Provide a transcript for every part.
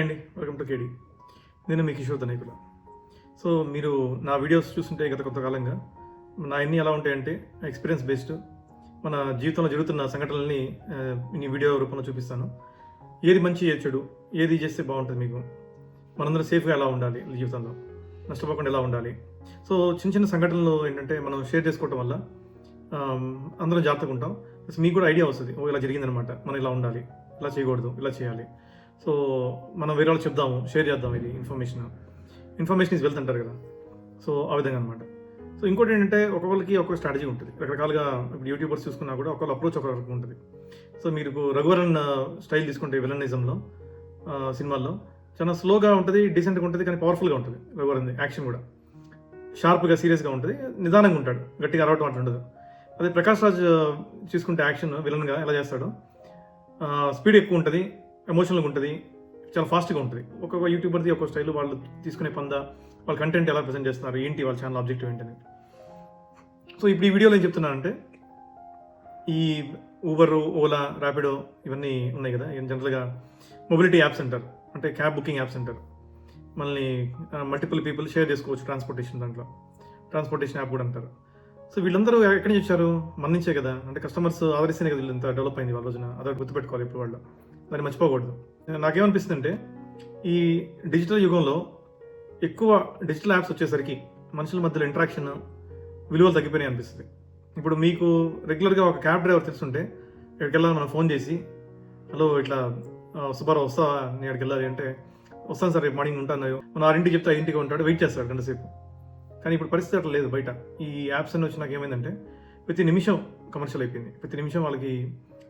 అండి welcome to కేడి నేను మీ కిషోర్ ధనేకుల సో మీరు నా వీడియోస్ చూస్తుంటే గత కొంతకాలంగా నా ఎన్ని ఎలా ఉంటాయంటే ఎక్స్పీరియన్స్ బేస్డ్ మన జీవితంలో జరుగుతున్న సంఘటనల్ని నేను వీడియో రూపంలో చూపిస్తాను. ఏది మంచి ఏది చెడు ఏది చేస్తే బాగుంటుంది మీకు? మనందరం సేఫ్గా ఎలా ఉండాలి జీవితంలో? నష్టపోకుండా ఎలా ఉండాలి? సో చిన్న చిన్న సంఘటనలు ఏంటంటే మనం షేర్ చేసుకోవటం వల్ల అందరం జాగ్రత్తగా ఉంటాం. ప్లస్ మీకు కూడా ఐడియా వస్తుంది. ఓ ఇలా జరిగిందనమాట మనం ఇలా ఉండాలి. ఇలా చేయకూడదు. ఇలా చేయాలి. సో మనం వేరే వాళ్ళు చెప్దాము షేర్ చేద్దాం ఇది ఇన్ఫర్మేషన్ ఇన్ఫర్మేషన్ ఇస్ వెల్త్ అంటారు కదా. సో ఆ విధంగా అనమాట సో ఇంకోటి ఏంటంటే ఒక్కొక్కరికి ఒక్కొక్క స్ట్రాటజీ ఉంటుంది. రకరకాలుగా ఇప్పుడు యూట్యూబర్స్ చూసుకున్నా కూడా ఒక్కొక్క అప్రోచ్ ఒక ఉంటుంది. సో మీరు రఘువరన్ స్టైల్ తీసుకుంటే విలనిజంలో సినిమాల్లో చాలా స్లోగా ఉంటుంది డీసెంట్గా ఉంటుంది కానీ పవర్ఫుల్గా ఉంటుంది రఘువరన్ యాక్షన్ కూడా. షార్ప్గా సీరియస్గా ఉంటుంది నిదానంగా ఉంటాడు గట్టిగా అలవాటు అట్లా ఉండదు. అదే ప్రకాష్ రాజ్ చూసుకుంటే యాక్షన్ విలన్గా ఎలా చేస్తాడో? స్పీడ్ ఎక్కువ ఉంటుంది ఎమోషనల్గా ఉంటుంది చాలా ఫాస్ట్గా ఉంటుంది. ఒక్కొక్క యూట్యూబర్ది ఒక్కొక్క స్టైల్ వాళ్ళు తీసుకునే పంద వాళ్ళ కంటెంట్ ఎలా ప్రజెంట్ చేస్తున్నారు ఏంటి వాళ్ళ ఛానల్ ఆబ్జెక్టివ్ ఏంటని సో ఇప్పుడు ఈ వీడియోలో ఏం చెప్తున్నానంటే ఈ ఊబర్ ఓలా ర్యాపిడో ఇవన్నీ ఉన్నాయి కదా జనరల్గా మొబిలిటీ యాప్స్ అంటారు అంటే క్యాబ్ బుకింగ్ యాప్స్ అంటారు మనల్ని మల్టిపుల్ పీపుల్ షేర్ చేసుకోవచ్చు ట్రాన్స్పోర్టేషన్ దాంట్లో. ట్రాన్స్పోర్టేషన్ యాప్ కూడా అంటారు. సో వీళ్ళందరూ ఎక్కడి నుంచి వచ్చారు? మన నుంచే కదా. అంటే కస్టమర్స్ ఆదరిస్తేనే కదా వీళ్ళంతా ఇంత డెవలప్ అయింది వాళ్ళ రోజున. అదొకటి గుర్తుపెట్టుకోవాలి ఇప్పుడు వాళ్ళు. దాన్ని మర్చిపోకూడదు. నాకేమనిపిస్తుంది అంటే ఈ డిజిటల్ యుగంలో ఎక్కువ డిజిటల్ యాప్స్ వచ్చేసరికి మనుషుల మధ్యలో ఇంటరాక్షన్ విలువలు తగ్గిపోయినాయి అనిపిస్తుంది. ఇప్పుడు మీకు రెగ్యులర్గా ఒక క్యాబ్ డ్రైవర్ తెలుసుంటే ఎక్కడికి వెళ్ళాలి మనం ఫోన్ చేసి హలో ఇట్లా సుబ్బారావు వస్తావా? నేను ఎక్కడికి వెళ్ళాలి? అంటే వస్తాను సార్ రేపు మార్నింగ్ ఉంటాను. మనం ఆరింటికి చెప్తే ఇంటికి ఉంటాడు వెయిట్ చేస్తాడు గంట సేపు కానీ ఇప్పుడు పరిస్థితి అట్లా లేదు బయట. ఈ యాప్స్ అన్ని వచ్చినాక ఏమైందంటే ప్రతి నిమిషం కమర్షియల్ అయిపోయింది. ప్రతి నిమిషం వాళ్ళకి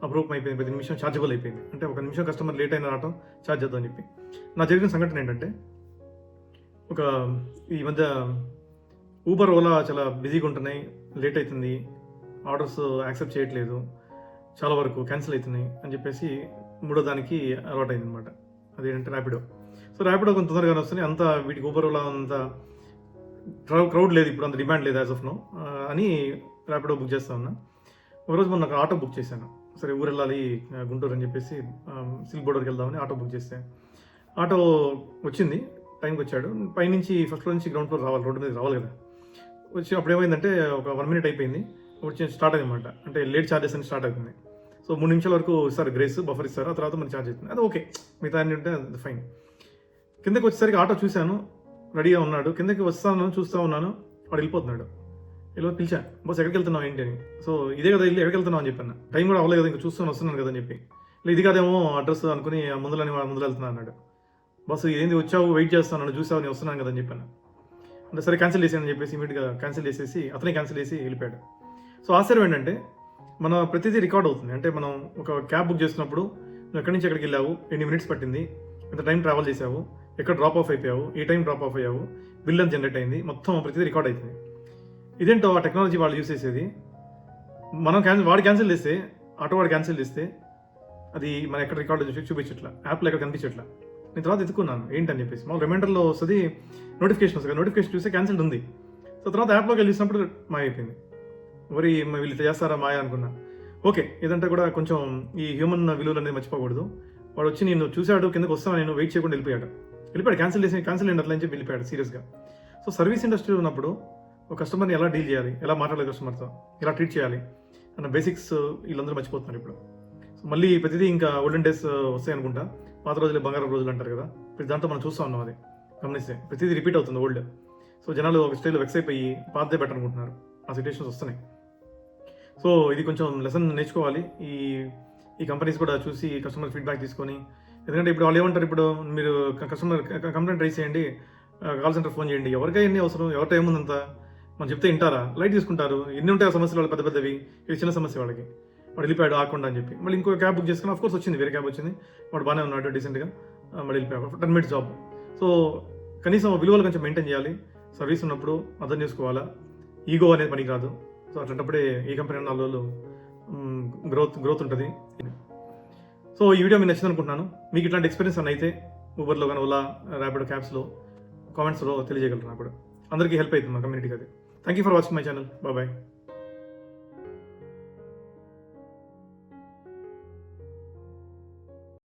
అప్రూవ్ అయిపోయింది ప్రతి నిమిషం ఛార్జబుల్ అయిపోయింది. అంటే ఒక నిమిషం కస్టమర్ లేట్ అయిన రావటం ఛార్జ్ చేద్దాం అని చెప్పి. నా జరిగిన సంఘటన ఏంటంటే ఒక ఈ మధ్య ఊబర్ ఓలా చాలా బిజీగా ఉంటున్నాయి లేట్ అవుతుంది ఆర్డర్స్ యాక్సెప్ట్ చేయట్లేదు చాలా వరకు క్యాన్సిల్ అవుతున్నాయి అని చెప్పేసి మూడో దానికి అలవాటు అయింది అనమాట అదేంటంటే ర్యాపిడో సో ర్యాపిడో కొంత తొందరగానే వస్తుంది అంత వీటికి ఊబర్ ఓలా అంత క్రౌడ్ లేదు ఇప్పుడు అంత డిమాండ్ లేదు యాజ్ ఆఫ్ నో అని ర్యాపిడో బుక్ చేస్తా ఉన్నా. ఒకరోజు మొన్న ఒక ఆటో బుక్ చేశాను. సరే ఊరు వెళ్ళాలి గుంటూరు అని చెప్పేసి సిల్క్ బోర్డర్కి వెళ్దామని ఆటో బుక్ చేస్తే. ఆటో వచ్చింది టైంకి వచ్చాడు. పైనుంచి ఫస్ట్ ఫ్లోర్ నుంచి గ్రౌండ్ ఫ్లోర్ రావాలి రోడ్డు మీద రావాలి కదా. వచ్చి అప్పుడు ఏమైందంటే ఒక వన్ మినిట్ అయిపోయింది. వచ్చి స్టార్ట్ అయిందన్నమాట. అంటే లేట్ ఛార్జెస్ అని స్టార్ట్ అవుతుంది. సో మూడు నిమిషాల వరకు ఇస్తారు గ్రేస్ బఫర్ ఇస్తారు. ఆ తర్వాత మన ఛార్జ్ అవుతుంది. అది ఓకే. మిగతా అన్ని ఉంటే ఫైన్ కిందకి వచ్చేసరికి ఆటో చూశాను. రెడీగా ఉన్నాడు. కిందకి వస్తాను చూస్తూ ఉన్నాను. వాడు వెళ్ళిపోతున్నాడు. ఇలా పిలిచా. బస్ ఎక్కడికి వెళ్తున్నావు ఏంటి అని. సో ఇదే కదా ఇల్లు ఎక్కడికి వెళ్తున్నావు అని చెప్పాను. టైం కూడా అవ్వలేదు కదా ఇంకా చూస్తూ వస్తున్నాను కదా అని చెప్పి. ఇలా ఇది కాదేమో అడ్రస్ అనుకుని ముందులని ముందులు వెళ్తున్నా అన్నాడు. బస్సు ఏంది వచ్చావు వెయిట్ చేస్తాను చూసావు నేను వస్తున్నాను కదా అని చెప్పాను. అంటే సరే క్యాన్సిల్ చేసానని చెప్పేసి ఇమీడియట్గా క్యాన్సిల్ చేసేసి అతనే క్యాన్సిల్ చేసి వెళ్ళిపోయాడు. సో ఆశ్చర్యం ఏంటంటే మన ప్రతిదీ రికార్డ్ అవుతుంది. అంటే మనం ఒక క్యాబ్ బుక్ చేసినప్పుడు నువ్వు ఎక్కడి నుంచి ఎక్కడికి వెళ్ళావు? ఎన్ని మినిట్స్ పట్టింది? ఎంత టైం ట్రావెల్ చేసావు? ఎక్కడ డ్రాప్ ఆఫ్ అయిపోయావు? ఏ టైం డ్రాప్ ఆఫ్ అయ్యావు? బిల్ ఎంత జనరేట్ అయింది? మొత్తం ప్రతిదీ రికార్డ్ అవుతుంది. ఇదేంటో ఆ టెక్నాలజీ వాళ్ళు యూస్ చేసేది? మనం క్యాన్సిల్ వాడు క్యాన్సిల్ చేస్తే ఆటో వాడు క్యాన్సిల్ చేస్తే అది మన ఎక్కడ రికార్డ్ చూపించట్లా. యాప్లో ఎక్కడ కనిపించట్లా. నేను తర్వాత ఎత్తుకున్నాను ఏంటని చెప్పేసి. మాకు రిమైండర్లో వస్తుంది నోటిఫికేషన్ వస్తుంది. నోటిఫికేషన్ చూస్తే క్యాన్సిల్ ఉంది. సో తర్వాత యాప్లోకి వెళ్ళినప్పుడు మా మాయైపోయింది. మరి వీళ్ళు చేస్తారా మాయ అనుకున్నా. ఓకే ఇదంతా కూడా కొంచెం ఈ హ్యూమన్ విలువలు అనేది మర్చిపోకూడదు. వాడు వచ్చి నేను చూశాడు కిందకు వస్తాను నేను వెయిట్ చేయకుండా వెళ్ళిపోయాడు. వెళ్ళిపోయాడు. క్యాన్సిల్ చేసి క్యాన్సిల్ అయినట్లు అని చెప్పి వెళ్ళిపోయాడు సీరియస్గా సో సర్వీస్ ఇండస్ట్రీ ఉన్నప్పుడు ఒక కస్టమర్ని ఎలా డీల్ చేయాలి? ఎలా మాట్లాడాలి కస్టమర్తో ఎలా ట్రీట్ చేయాలి? అన్న బేసిక్స్ వీళ్ళందరూ మర్చిపోతున్నారు ఇప్పుడు. సో మళ్ళీ ప్రతిదీ ఇంకా ఓల్డెన్ డేస్ uh, వస్తాయి అనుకుంటా. పాత రోజులు బంగారం రోజులు అంటారు కదా. ప్రతి దాంట్లో మనం చూస్తూ ఉన్నాం అది. గమనిస్తే ప్రతిదీ రిపీట్ అవుతుంది ఓల్డ్ సో జనాలు ఒక స్టైల్ వెక్స్ అయిపోయి పాతదే బెటర్ అనుకుంటున్నారు. ఆ సిచ్యువేషన్స్ వస్తున్నాయి. సో ఇది కొంచెం లెసన్ నేర్చుకోవాలి. ఈ ఈ కంపెనీస్ కూడా చూసి కస్టమర్ ఫీడ్బ్యాక్ తీసుకొని. ఎందుకంటే ఇప్పుడు వాళ్ళు ఏమంటారు ఇప్పుడు మీరు కస్టమర్ కంప్లైంట్ రైస్ చేయండి. కాల్ సెంటర్ ఫోన్ చేయండి. ఎవరికై అవసరం ఎవరితో ఏముందంతా మనం చెప్తే వింటారా? లైట్ తీసుకుంటారు. ఎన్ని ఉంటాయి ఆ సమస్యలు వాళ్ళు పెద్ద పెద్దవి. ఇది చిన్న సమస్య వాళ్ళకి. వాడు వెళ్ళిపోయాడు ఆకుండా అని చెప్పి. మళ్ళీ ఇంకో క్యాబ్ బుక్ చేసుకుని ఆఫ్ కోర్స్ వచ్చింది. వేరే క్యాబ్ వచ్చింది. వాడు బాగానే ఉన్నాడు డీసెంట్గా మళ్ళీ వెళ్ళిపోయాడు. టెన్ మినిట్స్ జాబ్ సో కనీసం విలువలు కొంచెం మెయింటైన్ చేయాలి. సర్వీస్ ఉన్నప్పుడు అర్థం చేసుకోవాలా? ఈగో అనేది పనికి రాదు. సో అట్లాంటప్పుడే ఈ కంపెనీ నాలుగు రోజులు గ్రోత్ గ్రోత్ ఉంటుంది. సో ఈ వీడియో మీకు నచ్చింది అనుకుంటున్నాను. మీకు ఇట్లాంటి ఎక్స్పీరియన్స్ అని అయితే ఊబర్లో కానీ ఓలా ర్యాపిడో క్యాబ్స్లో కామెంట్స్లో తెలియజేయగలరు నాకు కూడా. అందరికీ హెల్ప్ అవుతుంది మా కమ్యూనిటీకి అది. Thank you for watching my channel. Bye bye.